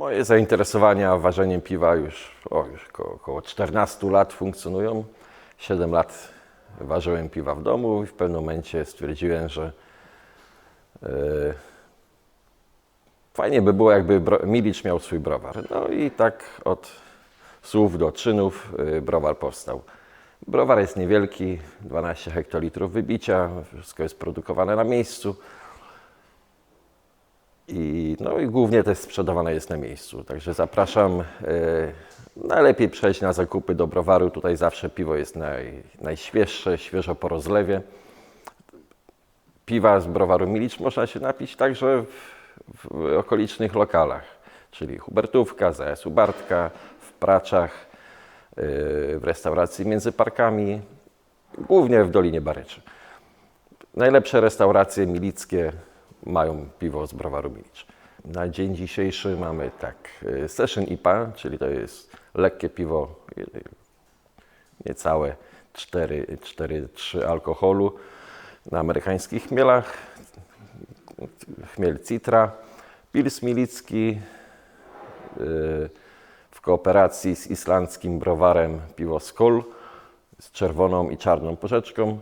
Moje zainteresowania ważeniem piwa już, o, już około, około 14 lat funkcjonują. 7 lat ważyłem piwa w domu i w pewnym momencie stwierdziłem, że e, fajnie by było, jakby Milicz miał swój browar. No i tak od słów do czynów e, browar powstał. Browar jest niewielki, 12 hektolitrów wybicia, wszystko jest produkowane na miejscu. No i głównie też sprzedawane jest na miejscu. Także zapraszam. E, najlepiej przejść na zakupy do browaru. Tutaj zawsze piwo jest naj, najświeższe, świeżo po rozlewie. Piwa z browaru Milicz można się napić także w, w okolicznych lokalach, czyli Hubertówka, ZS-u Bartka, w Praczach, e, w restauracji między parkami, głównie w Dolinie Baryczy. Najlepsze restauracje milickie mają piwo z browaru Milicz. Na dzień dzisiejszy mamy tak, y, Session IPA, czyli to jest lekkie piwo, y, niecałe 4,3 alkoholu na amerykańskich chmielach, chmiel Citra, Pils Milicki y, w kooperacji z islandzkim browarem piwo Skol z czerwoną i czarną porzeczką.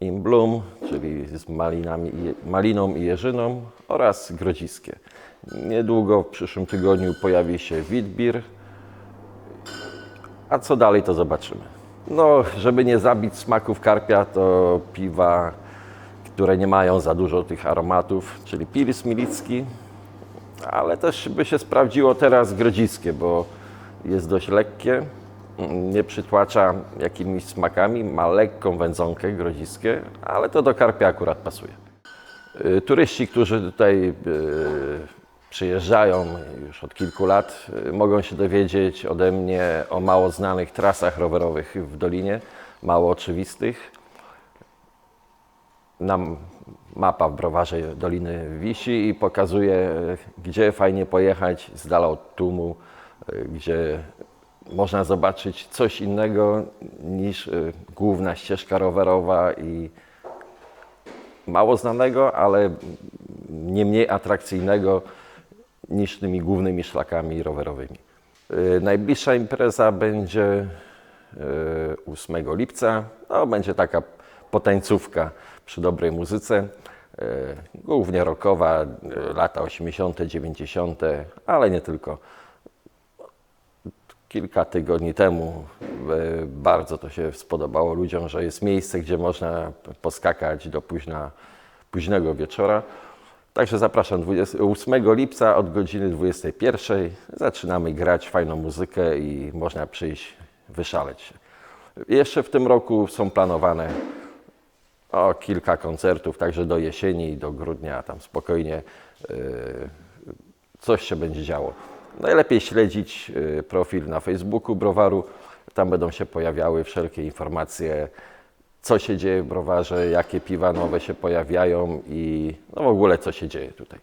In Bloom, czyli z malinami, maliną i jeżyną oraz grodziskie. Niedługo w przyszłym tygodniu pojawi się Witbier, a co dalej to zobaczymy. No, żeby nie zabić smaków karpia, to piwa, które nie mają za dużo tych aromatów, czyli Pils Milicki, ale też by się sprawdziło teraz grodziskie, bo jest dość lekkie, nie przytłacza jakimiś smakami, ma lekką wędzonkę grodziskie, ale to do karpia akurat pasuje. Y, Turyści, którzy tutaj y, przyjeżdżają już od kilku lat, y, mogą się dowiedzieć ode mnie o mało znanych trasach rowerowych w Dolinie, mało oczywistych. Nam mapa w browarze Doliny wisi i pokazuje, gdzie fajnie pojechać z dala od tłumu, gdzie można zobaczyć coś innego niż e, główna ścieżka rowerowa i mało znanego, ale nie mniej atrakcyjnego niż tymi głównymi szlakami rowerowymi. E, Najbliższa impreza będzie e, 8 lipca. No, będzie taka potańcówka przy dobrej muzyce. Głównie rockowa, lata 80., 90., ale nie tylko. Kilka tygodni temu e, bardzo to się spodobało ludziom, że jest miejsce, gdzie można poskakać do późna, późnego wieczora. Także zapraszam 20, 8 lipca od godziny 21. Zaczynamy grać fajną muzykę i można przyjść, wyszaleć się. Jeszcze w tym roku są planowane o, kilka koncertów, także do jesieni i do grudnia tam spokojnie yy, coś się będzie działo. Najlepiej śledzić yy, profil na Facebooku browaru. Tam będą się pojawiały wszelkie informacje, co się dzieje w browarze, jakie piwa nowe się pojawiają i no w ogóle co się dzieje tutaj.